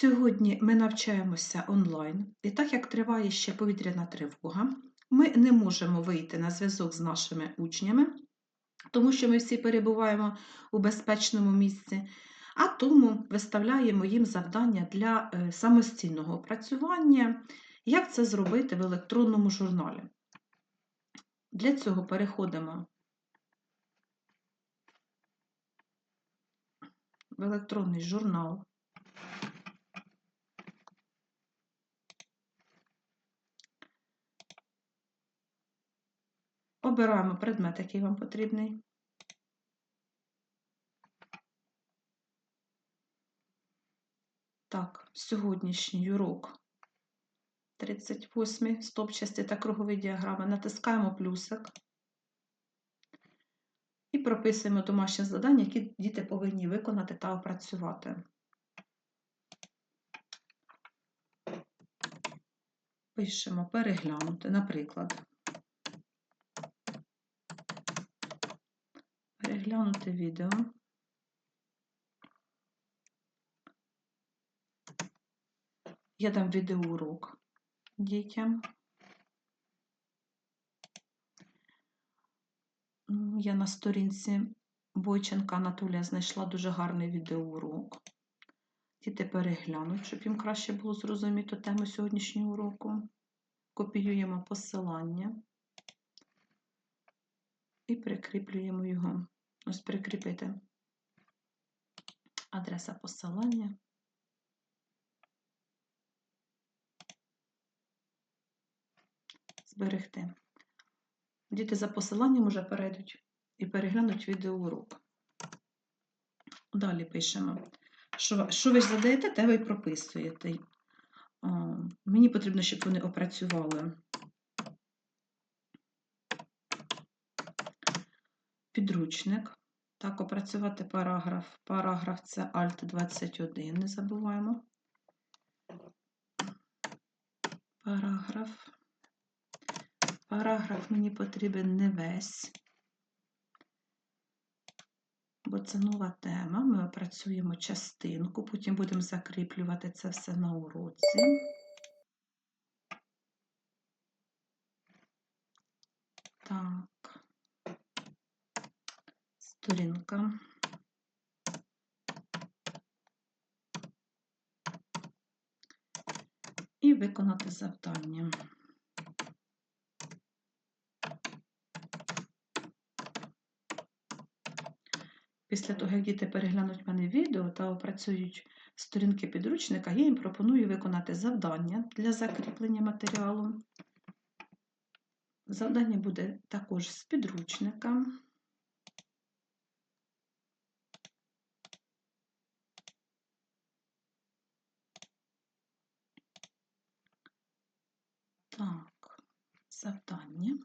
Сьогодні ми навчаємося онлайн, і так як триває ще повітряна тривога, ми не можемо вийти на зв'язок з нашими учнями, тому що ми всі перебуваємо у безпечному місці, а тому виставляємо їм завдання для е, самостійного опрацювання, як це зробити в електронному журналі. Для цього переходимо в електронний журнал. Обираємо предмет, який вам потрібний. Так, сьогоднішній урок 38 стопчасті та кругові діаграми. Натискаємо плюсик і прописуємо домашнє завдання, які діти повинні виконати та опрацювати. Пишемо переглянути, наприклад. Переглянути відео. Я дам відеоурок дітям. Я на сторінці Бойченка Анатолія знайшла дуже гарний відеоурок. Діти переглянуть, щоб їм краще було зрозуміти тему сьогоднішнього уроку. Копіюємо посилання і прикріплюємо його. Ось прикріпити адреса посилання. Зберегти. Діти за посиланням уже перейдуть і переглянуть відеоурок. Далі пишемо, що, що ви задаєте, те ви й прописуєте. Мені потрібно, щоб вони опрацювали підручник. Так, опрацювати параграф. Параграф це Alt 21, не забуваємо. Параграф. Параграф мені потрібен не весь, бо це нова тема. Ми опрацюємо частинку, потім будемо закріплювати це все на уроці. Так, сторінка. І виконати завдання. Після того, як діти переглянуть мене відео та опрацюють сторінки підручника, я їм пропоную виконати завдання для закріплення матеріалу. Завдання буде також з підручника. Так, завдання.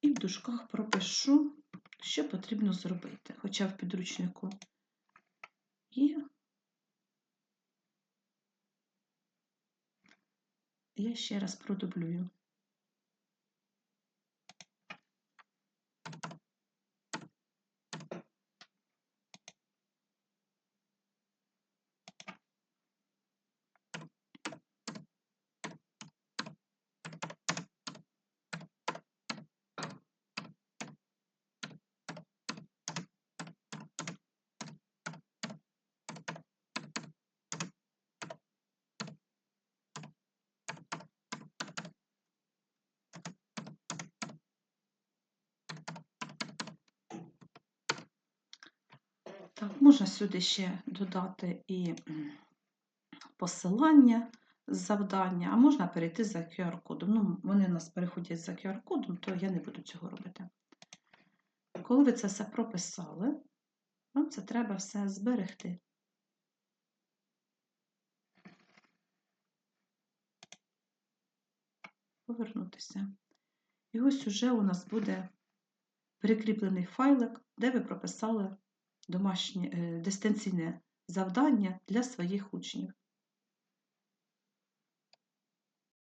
І в дужках пропишу, що потрібно зробити, хоча в підручнику є. Я ще раз продублюю. Так, можна сюди ще додати і посилання з завдання, а можна перейти за QR-кодом. Ну, вони у нас переходять за QR-кодом, то я не буду цього робити. Коли ви це все прописали, вам це треба все зберегти. Повернутися. І ось уже у нас буде прикріплений файлик, де ви прописали домашнє е, дистанційне завдання для своїх учнів.